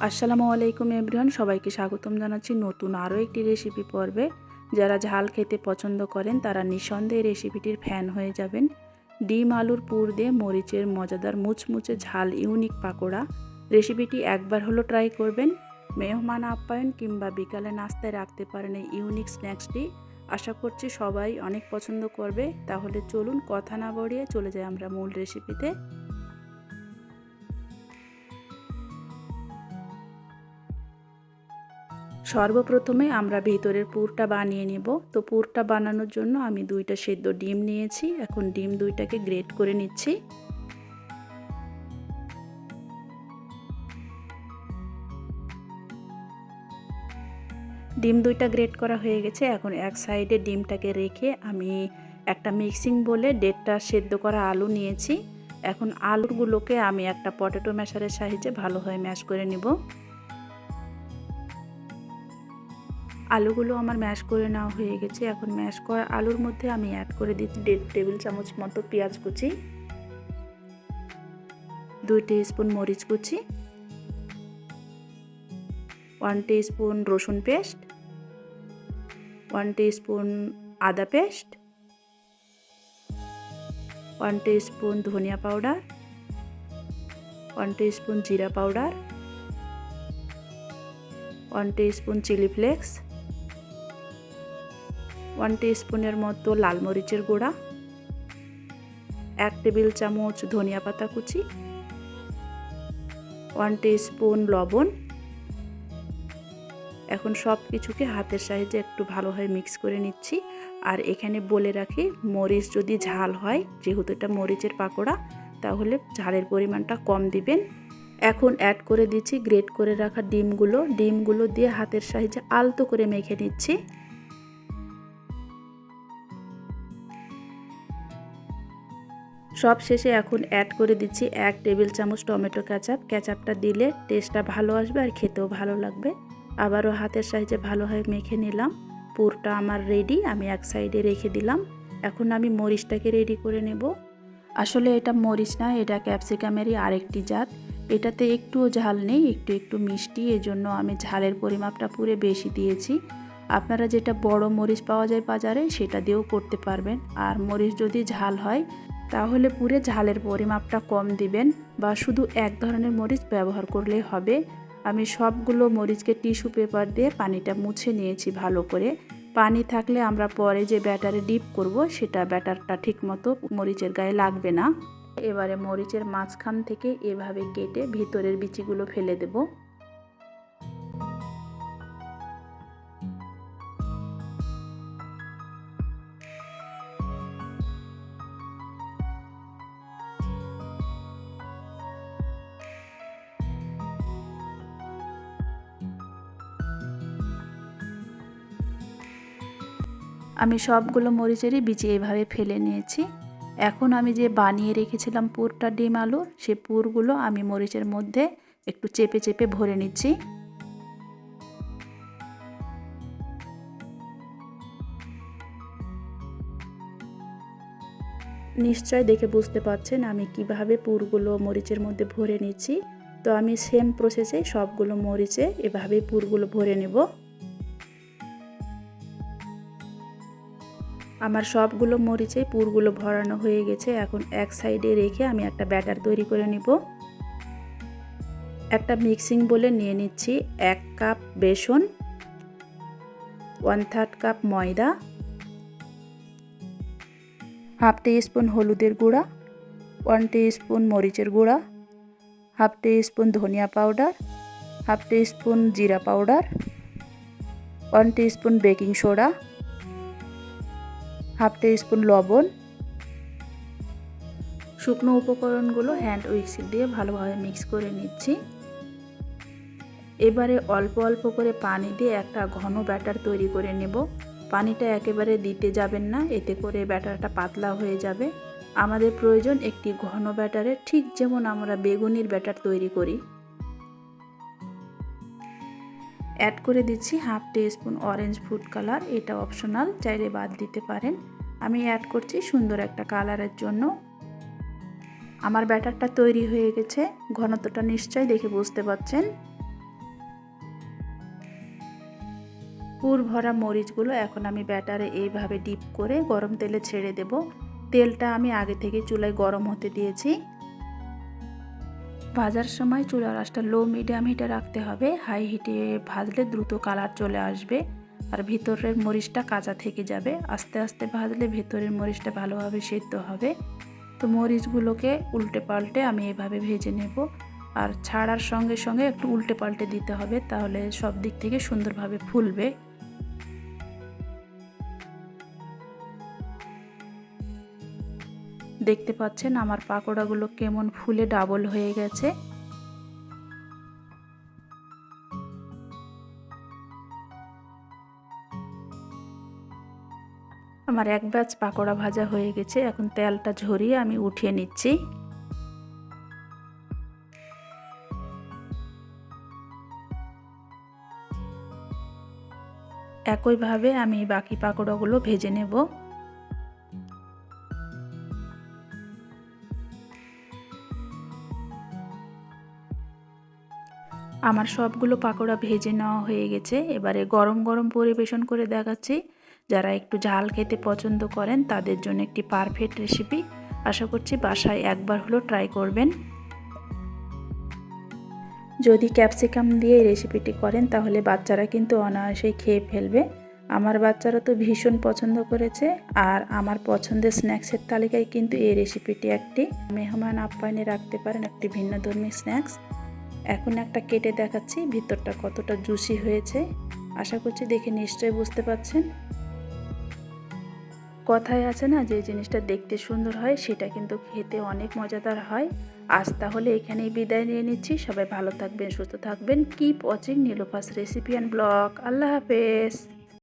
আসসালামু আলাইকুম এভরিওয়ান, সবাইকে স্বাগতম জানাচ্ছি নতুন আরও একটি রেসিপি পর্বে। যারা ঝাল খেতে পছন্দ করেন, তারা নিঃসন্দেহে রেসিপিটির ফ্যান হয়ে যাবেন। ডিম, আলুর পুর দিয়ে মরিচের মজাদার মুচমুচে ঝাল ইউনিক পাকোড়া। রেসিপিটি একবার হলো ট্রাই করবেন। মেহমান, আপ্যায়ন কিংবা বিকালে নাস্তায় রাখতে পারেন এই ইউনিক স্ন্যাক্সটি আশা করছি সবাই অনেক পছন্দ করবে। তাহলে চলুন কথা না বাড়িয়ে চলে যাই আমরা মূল রেসিপিতে সর্বপ্রথমে আমরা ভেতরের পুরটা বানিয়ে নেব। তো পুরটা বানানোর জন্য আমি দুইটা সেদ্ধ ডিম নিয়েছি। এখন ডিম দুইটাকে গ্রেট করে নিচ্ছি। ডিম দুইটা গ্রেট করা হয়ে গেছে। এখন এক সাইডে ডিমটাকে রেখে আমি একটা মিক্সিং বলে দেড়টা সেদ্ধ করা আলু নিয়েছি। এখন আলুগুলোকে আমি একটা পটেটো ম্যাশারের সাহায্যে ভালোভাবে ম্যাশ করে নিব। আলুগুলো আমার ম্যাশ করে নেওয়া হয়ে গেছে। এখন ম্যাশ করা আলুর মধ্যে আমি অ্যাড করে দিচ্ছি দেড় টেবিল চামচ মতো পেঁয়াজ কুচি, দুই স্পুন মরিচ কুচি ওয়ান স্পুন রসুন পেস্ট ওয়ান স্পুন আদা পেস্ট ওয়ান স্পুন ধনিয়া পাউডার ওয়ান স্পুন জিরা powder one spoon chili flakes one স্পুনের মতো লাল মরিচের গুঁড়া, এক টেবিল চামচ ধনিয়া পাতা কুচি, ওয়ান স্পুন লবণ। এখন সব কিছুকে হাতের সাহায্যে একটু ভালোভাবে মিক্স করে নিচ্ছি। আর এখানে বলে রাখি, মরিচ যদি ঝাল হয়, যেহেতু এটা মরিচের পাকোড়া, তাহলে ঝালের পরিমাণটা কম দিবেন। এখন অ্যাড করে দিচ্ছি গ্রেট করে রাখা ডিমগুলো। ডিমগুলো দিয়ে হাতের সাহায্যে আলতো করে মেখে নিচ্ছি। সব শেষে এখন অ্যাড করে দিচ্ছি এক টেবিল চামচ টমেটো ক্যাচাপ ক্যাচাপটা দিলে টেস্টটা ভালো আসবে আর খেতেও ভালো লাগবে। আবারও হাতের সাহায্যে ভালোভাবে মেখে নিলাম। পুরটা আমার রেডি আমি এক সাইডে রেখে দিলাম। এখন আমি মরিচটাকে রেডি করে নেব। আসলে এটা মরিচ না, এটা ক্যাপসিকামেরই আরেকটি জাত। এটাতে একটুও ঝাল নেই, একটু একটু মিষ্টি, এজন্য আমি ঝালের পরিমাপটা পুরে বেশি দিয়েছি। আপনারা যেটা বড় মরিচ পাওয়া যায় বাজারে, সেটা দিয়েও করতে পারবেন। আর মরিচ যদি ঝাল হয় তাহলে পুরে ঝালের পরিমাপটা কম দিবেন বা শুধু এক ধরনের মরিচ ব্যবহার করলেই হবে। আমি সবগুলো মরিচকে টিস্যু পেপার দিয়ে পানিটা মুছে নিয়েছি ভালো করে। পানি থাকলে আমরা পরে যে ব্যাটারে ডিপ করব, সেটা ব্যাটারটা ঠিকমতো মরিচের গায়ে লাগবে না। এবারে মরিচের মাঝখান থেকে এভাবে কেটে ভিতরের বিচিগুলো ফেলে দেবো। আমি সবগুলো মরিচেরই বিচি এভাবে ফেলে নিয়েছি। এখন আমি যে বানিয়ে রেখেছিলাম পুরটা ডিম আলু, সে পুরগুলো আমি মরিচের মধ্যে একটু চেপে চেপে ভরে নিচ্ছি। নিশ্চয় দেখে বুঝতে পারছেন আমি কীভাবে পুরগুলো মরিচের মধ্যে ভরে নিচ্ছি। তো আমি সেম প্রসেসে সবগুলো মরিচে এভাবে পুরগুলো ভরে নেব। আমার সবগুলো মরিচে পুরগুলো ভরানো হয়ে গেছে। এখন এক সাইডে রেখে আমি একটা ব্যাটার তৈরি করে নিব। একটা মিক্সিং বলে নিয়ে নিচ্ছি এক কাপ বেসন ওয়ান থার্ড কাপ ময়দা হাফ স্পুন হলুদের গুঁড়া ওয়ান টি স্পুন মরিচের গুঁড়া হাফ স্পুন ধনিয়া পাউডার হাফ স্পুন জিরা powder one tea spoon baking soda half tea spoon লবণ। শুকনো উপকরণগুলো হ্যান্ড উইক্সি দিয়ে ভালোভাবে মিক্স করে নিচ্ছি। এবারে অল্প অল্প করে পানি দিয়ে একটা ঘন ব্যাটার তৈরি করে নেব। পানিটা একেবারে দিতে যাবেন না, এতে করে ব্যাটারটা পাতলা হয়ে যাবে। আমাদের প্রয়োজন একটি ঘন ব্যাটারে ঠিক যেমন আমরা বেগুনির ব্যাটার তৈরি করি। অ্যাড করে দিচ্ছি half tea spoon orange food colour এটা অপশনাল চাইলে বাদ দিতে পারেন। আমি অ্যাড করছি সুন্দর একটা কালারের জন্য। আমার ব্যাটারটা তৈরি হয়ে গেছে, ঘনত্বটা নিশ্চয় দেখে বুঝতে পারছেন পুর ভরা মরিচগুলো এখন আমি ব্যাটারে এইভাবে ডিপ করে গরম তেলে ছেড়ে দেব। তেলটা আমি আগে থেকে চুলায় গরম হতে দিয়েছি। ভাজার সময় চুলার আশটা লো মিডিয়াম হিটে রাখতে হবে। হাই হিটে ভাজলে দ্রুত কালার চলে আসবে। আর ভিতরের মরিচটা কাঁচা থেকে যাবে। আস্তে আস্তে ভাজলে ভেতরের মরিচটা ভালোভাবে সেদ্ধ হবে। তো মরিচগুলোকে উল্টে পাল্টে আমি এভাবে ভেজে নেব। আর ছাড়ার সঙ্গে সঙ্গে একটু উল্টে পাল্টে দিতে হবে, তাহলে সব দিক থেকে সুন্দরভাবে ফুলবে। দেখতে পাচ্ছেন আমার পাকোড়াগুলো কেমন ফুলে ডাবল হয়ে গেছে। আমার এক ব্যাচ পাকোড়া ভাজা হয়ে গেছে। এখন তেলটা ঝরিয়ে আমি উঠিয়ে নিচ্ছি। একইভাবে আমি বাকি পাকোড়াগুলো ভেজে নেব। আমার সবগুলো পাকোড়া ভেজে নেওয়া হয়ে গেছে। এবারে গরম গরম পরিবেশন করে দেখাচ্ছি। যারা একটু ঝাল খেতে পছন্দ করেন, তাদের জন্য একটি পারফেক্ট রেসিপি আশা করছি বাসায় একবার হলো ট্রাই করবেন। যদি ক্যাপসিকাম দিয়ে এই রেসিপিটি করেন, তাহলে বাচ্চারা কিন্তু অনায়াসেই খেয়ে ফেলবে। আমার বাচ্চারা তো ভীষণ পছন্দ করেছে, আর আমার পছন্দের স্ন্যাক্সের তালিকায় কিন্তু এই রেসিপিটি একটি। মেহমান আপ্যায়নে রাখতে পারেন একটি ভিন্ন ধর্মী স্ন্যাক্স এখন একটা কেটে দেখাচ্ছি, ভিতরটা কতটা জুসি হয়েছে। আশা করছি দেখে নিশ্চয়ই বুঝতে পাচ্ছেন কথায় আছে না, যে জিনিসটা দেখতে সুন্দর হয়, সেটা কিন্তু খেতে অনেক মজাদার হয়। আজ তাহলে এখানেই বিদায় নিয়ে নিচ্ছি। সবাই ভালো থাকবেন, সুস্থ থাকবেন। Keep watching Nilofa's recipe and blog আল্লাহ হাফেজ।